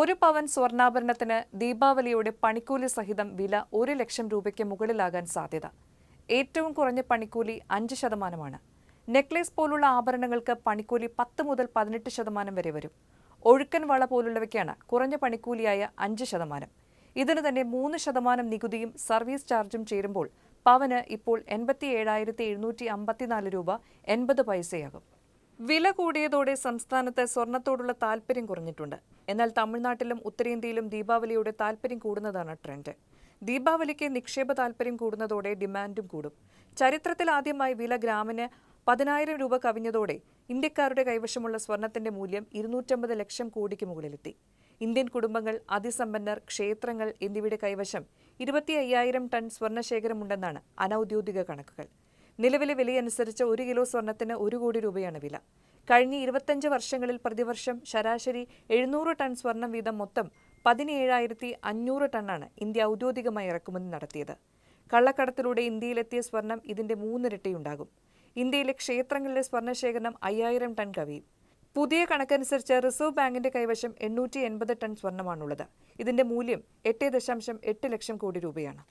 ഒരു പവൻ സ്വർണാഭരണത്തിന് ദീപാവലിയോടെ പണിക്കൂലി സഹിതം വില ഒരു ലക്ഷം രൂപയ്ക്ക് മുകളിലാകാൻ സാധ്യത. ഏറ്റവും കുറഞ്ഞ പണിക്കൂലി അഞ്ച് ശതമാനമാണ്. നെക്ലേസ് പോലുള്ള ആഭരണങ്ങൾക്ക് പണിക്കൂലി പത്ത് മുതൽ പതിനെട്ട് ശതമാനം വരെ വരും. ഒഴുക്കൻ വള പോലുള്ളവയ്ക്കാണ് കുറഞ്ഞ പണിക്കൂലിയായ അഞ്ച് ശതമാനം. ഇതിന് തന്നെ മൂന്ന് ശതമാനം നികുതിയും സർവീസ് ചാർജും ചേരുമ്പോൾ പവന് ഇപ്പോൾ എൺപത്തി ഏഴായിരത്തി എഴുന്നൂറ്റി അമ്പത്തിനാല് രൂപ എൺപത് പൈസയാകും. വില കൂടിയതോടെ സംസ്ഥാനത്ത് സ്വർണത്തോടുള്ള താൽപ്പര്യം കുറഞ്ഞിട്ടുണ്ട്. എന്നാൽ തമിഴ്നാട്ടിലും ഉത്തരേന്ത്യയിലും ദീപാവലിയുടെ താൽപ്പര്യം കൂടുന്നതാണ് ട്രെൻഡ് ദീപാവലിക്ക് നിക്ഷേപ താൽപ്പര്യം കൂടുന്നതോടെ ഡിമാൻഡും കൂടും. ചരിത്രത്തിൽ ആദ്യമായി വില ഗ്രാമിന് പതിനായിരം രൂപ കവിഞ്ഞതോടെ ഇന്ത്യക്കാരുടെ കൈവശമുള്ള സ്വർണത്തിന്റെ മൂല്യം ഇരുന്നൂറ്റമ്പത് ലക്ഷം കോടിക്ക് മുകളിലെത്തി. ഇന്ത്യൻ കുടുംബങ്ങൾ അതിസമ്പന്നർ ക്ഷേത്രങ്ങൾ എന്നിവയുടെ കൈവശം ഇരുപത്തി അയ്യായിരം ടൺ സ്വർണശേഖരമുണ്ടെന്നാണ് അനൌദ്യോഗിക കണക്കുകൾ. നിലവിലെ വിലയനുസരിച്ച് ഒരു കിലോ സ്വർണത്തിന് ഒരു കോടി രൂപയാണ് വില. കഴിഞ്ഞ ഇരുപത്തഞ്ച് വർഷങ്ങളിൽ പ്രതിവർഷം ശരാശരി എഴുന്നൂറ് ടൺ സ്വർണം വീതം മൊത്തം പതിനേഴായിരത്തി അഞ്ഞൂറ് ടണ്ണാണ് ഇന്ത്യ ഔദ്യോഗികമായി ഇറക്കുമതി നടത്തിയത്. കള്ളക്കടത്തിലൂടെ ഇന്ത്യയിലെത്തിയ സ്വർണം ഇതിന്റെ മൂന്നിരട്ടിയുണ്ടാകും. ഇന്ത്യയിലെ ക്ഷേത്രങ്ങളിലെ സ്വർണശേഖരണം അയ്യായിരം ടൺ കവിയും. പുതിയ കണക്കനുസരിച്ച് റിസർവ് ബാങ്കിന്റെ കൈവശം എണ്ണൂറ്റി എൺപത് ടൺ സ്വർണമാണുള്ളത്. ഇതിന്റെ മൂല്യം എട്ട് ദശാംശം എട്ട് ലക്ഷം കോടി രൂപയാണ്.